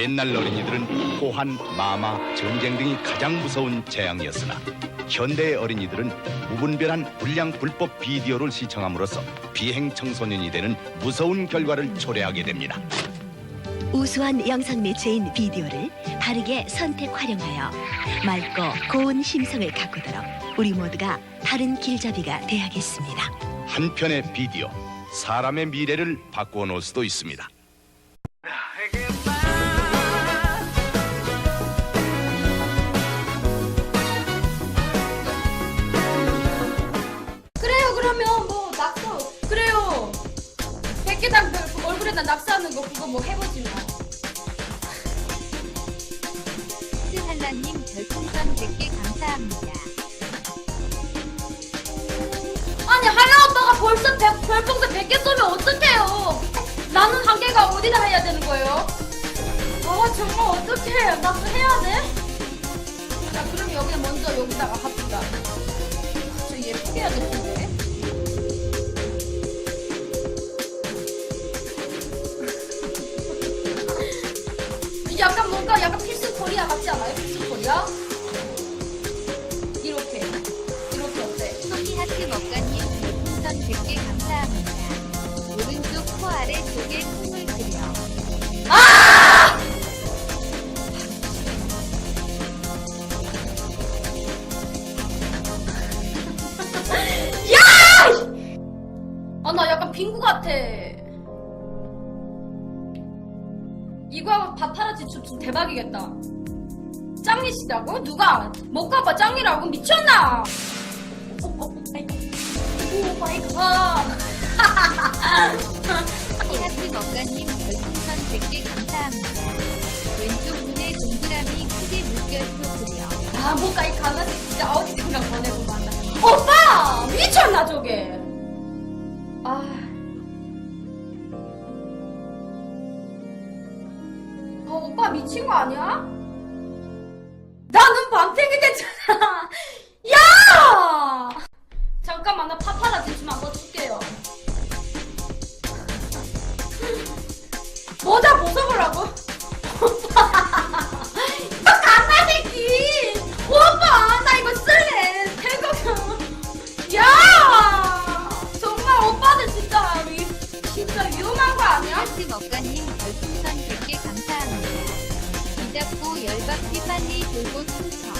옛날 어린이들은 포한, 마마, 전쟁 등이 가장 무서운 재앙이었으나 현대의 어린이들은 무분별한 불량 불법 비디오를 시청함으로써 비행 청소년이 되는 무서운 결과를 초래하게 됩니다. 우수한 영상 매체인 비디오를 바르게 선택 활용하여 맑고 고운 심성을 가꾸도록 우리 모두가 바른 길잡이가 되야겠습니다. 한 편의 비디오, 사람의 미래를 바꾸어 놓을 수도 있습니다. 벌써 백, 별풍선 100개 쏘면 어떡해요 나는 한 개가 어디다 해야 되는 거예요 아 정말 어떡해 낙서해야 돼? 자 그럼 여기 먼저 여기다가 합시다 저 예쁘게 해야 될 텐데 약간 뭔가 약간 필수 코리아 같지 않아요? 필수 코리아? 10개 감사합니다. 오른쪽 코 아래쪽에 콩을 그려. 아! 야! 아, 나 약간 빙구 같아. 이거 밥하라지 춤 대박이겠다. 짱이시라고? 누가? 못 가봐 짱이라고? 미쳤나? 오, 마이 갓. 하트 먹가님 별풍선 100개 감사합니다. 왼쪽 눈에 동그라미 크게 물결표 그려. 아 뭔가 이 강아지 진짜 어디든가 보내고 만다. 오빠 미쳤나 저게? 아. 어, 오빠 미친 거 아니야? 나는 밤탱이 됐잖아. 야! 잠깐만 나 파파라치 좀 한번 줄게요. 모자 벗어보라고? 오빠! 이거 강아 새끼! 오빠! 나 이거 쓸래! 태국은! 야! 정말 오빠는 진짜, 위, 진짜 위험한 거 아니야? 하트 먹가님 별풍선 100개 감사합니다. 이 잡고 열받게 빨리 돌고 춤춰.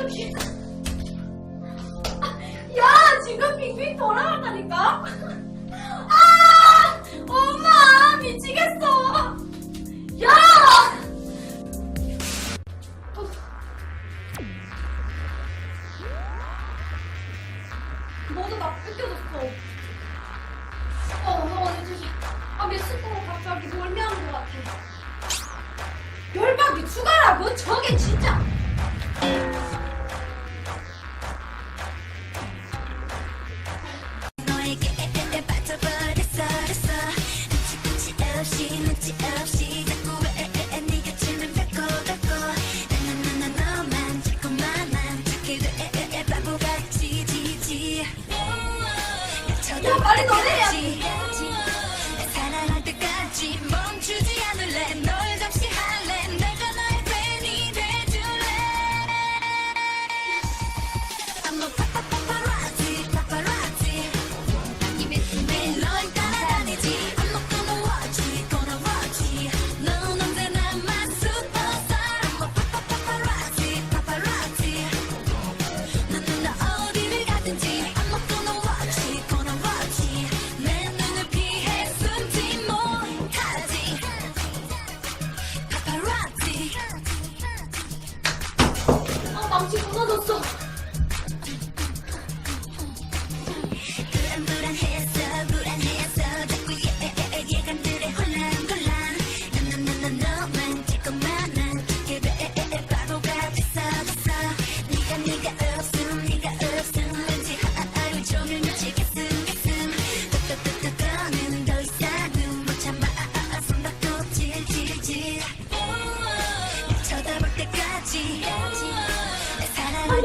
야, 지금 빙빙 돌아간다니까? 아! 엄마! 미치겠어! 야! 모두 다 뺏겨졌어. 어, 어, 이제, 아, 메스코가 갑자기 멀미하는 것 같아. 열받기 추가라고? 저게 빨리 노래해야 돼.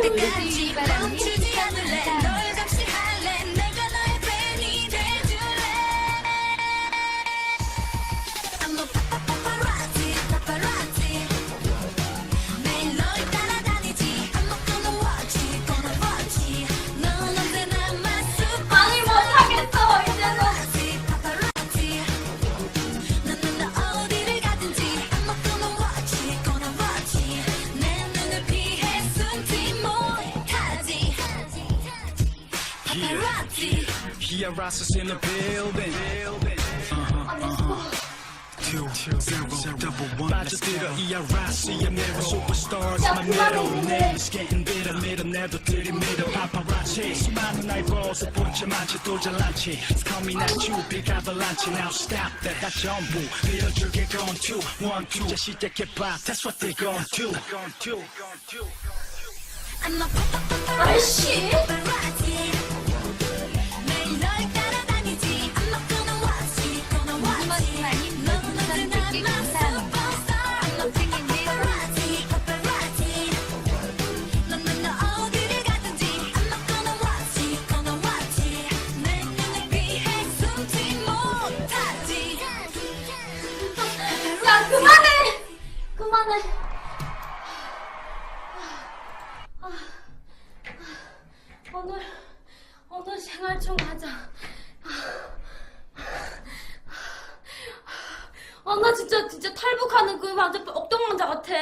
你看 paparazzi. Kia Rasa's in the building. Uh-huh, uh-huh. Two, two, zero, double one. 빠져들어 이 아라시의 내로 Superstars 맘대로 내 risking bitter middle 내도 들이밀어 Paparazzi 수많은 날 벌어서 본체 많지 또 잘난지 It's coming at you big avalanche. Now stop that 다 전부 빌어줄게 gone to One, two 이제 시작해봐 That's what they gone to. 아이씨 왕자 억동왕자 같아.